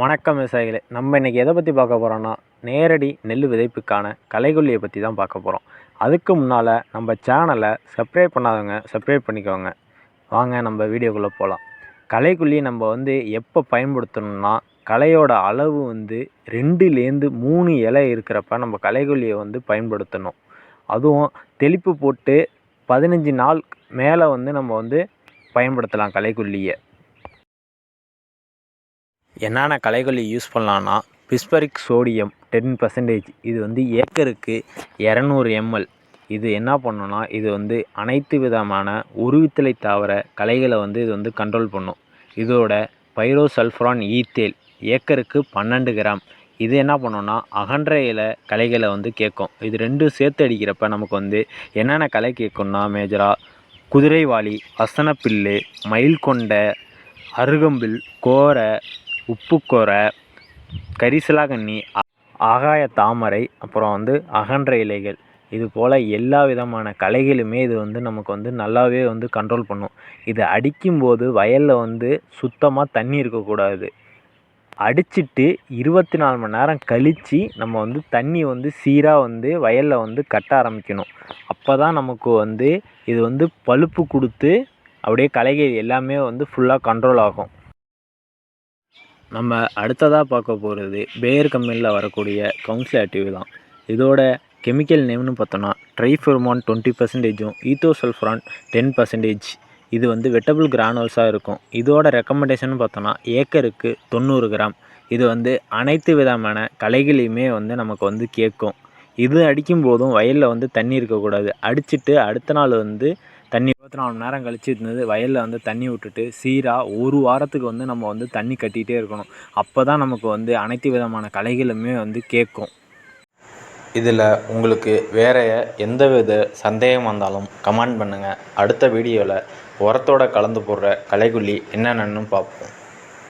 வணக்கம் விவசாயிகளே. நம்ம இன்றைக்கி எதை பற்றி பார்க்க போகிறோன்னா நேரடி நெல் விதைப்புக்கான கலைகொல்லியை பற்றி தான் பார்க்க போகிறோம் அதுக்கு முன்னால் நம்ம சேனலை சப்ஸ்கிரைப் பண்ணாதவங்க சப்ஸ்கிரைப் பண்ணிக்கோங்க. வாங்க நம்ம வீடியோக்குள்ளே போகலாம் கலைக்குள்ளி நம்ம வந்து எப்போ பயன்படுத்தணும்னா கலையோட அளவு வந்து ரெண்டுலேருந்து மூணு இலை இருக்கிறப்ப நம்ம கலைக்குள்ளியை வந்து பயன்படுத்தணும். அதுவும் தெளிப்பு போட்டு பதினஞ்சு நாள் மேலே வந்து நம்ம வந்து பயன்படுத்தலாம் கலைக்குள்ளியை என்னென்ன களைகள் யூஸ் பண்ணலான்னா பிஸ்பரிக் சோடியம் டென் பர்சன்டேஜ் இது வந்து ஏக்கருக்கு இரநூறு எம்எல் இது என்ன பண்ணுன்னா இது வந்து அனைத்து விதமான உருவித்தலை தாவர களைகளை வந்து இது வந்து கண்ட்ரோல் பண்ணும். இதோட பைரோசல்ஃப்ரான் ஈத்தேல் ஏக்கருக்கு பன்னெண்டு கிராம். இது என்ன பண்ணோன்னா அகன்ற இலை களைகளை வந்து கேட்கும். இது ரெண்டும் சேர்த்து அடிக்கிறப்ப நமக்கு வந்து என்னென்ன கலை கேட்கும்னா மேஜராக குதிரைவாளி அசனப்பில்லு மயில் கொண்டை அருகம்பில் கோரை உப்புக்கோரை கரிசலாங்கண்ணி ஆகாய தாமரை அப்புறம் வந்து அகன்ற இலைகள். இது போல் எல்லா விதமான களைகளுமே இது வந்து நமக்கு வந்து நல்லாவே வந்து கண்ட்ரோல் பண்ணும். இது அடிக்கும்போது வயலில் வந்து சுத்தமாக தண்ணி இருக்கக்கூடாது. அடிச்சிட்டு இருபத்தி நாலு மணி நேரம் கழித்து நம்ம வந்து தண்ணி வந்து சீராக வந்து வயலில் வந்து கட்ட ஆரம்பிக்கணும். அப்போ தான் நமக்கு வந்து இது வந்து பழுப்பு கொடுத்து அப்படியே களைகள் எல்லாமே வந்து ஃபுல்லாக கண்ட்ரோல் ஆகும். நம்ம அடுத்ததாக பார்க்க போகிறது பேயர் கம்பெனியில் வரக்கூடிய கவுன்சிலேட்டிவ் தான். இதோட கெமிக்கல் நேம்னு பார்த்தோன்னா ட்ரைஃபெர்மான் டுவெண்ட்டி பர்சன்டேஜும் ஈத்தோசல்ஃப்ரான் டென் பர்சன்டேஜ் இது வந்து வெட்டபிள் கிரானல்ஸாக இருக்கும். இதோட ரெக்கமெண்டேஷன் பார்த்தோன்னா ஏக்கருக்கு தொண்ணூறு கிராம். இது வந்து அனைத்து விதமான கலைகளையுமே வந்து நமக்கு வந்து கேட்கும். இது அடிக்கும் போதும் வயலில் வந்து தண்ணி இருக்கக்கூடாது. அடிச்சிட்டு அடுத்த நாள் வந்து தண்ணி இருபத்தி நாலு மணி நேரம் கழிச்சு இருந்தது. வயலில் வந்து தண்ணி விட்டுட்டு சீராக ஒரு வாரத்துக்கு வந்து நம்ம வந்து தண்ணி கட்டிகிட்டே இருக்கணும். அப்போ தான் நமக்கு வந்து அனைத்து விதமான கலைகளுமே வந்து கேட்கும். இதில் உங்களுக்கு வேறு எந்த வித சந்தேகம் வந்தாலும் கமெண்ட் பண்ணுங்கள் அடுத்த வீடியோவில் உரத்தோட கலந்து போடுற களைக்கொல்லி என்னென்னு பார்ப்போம்.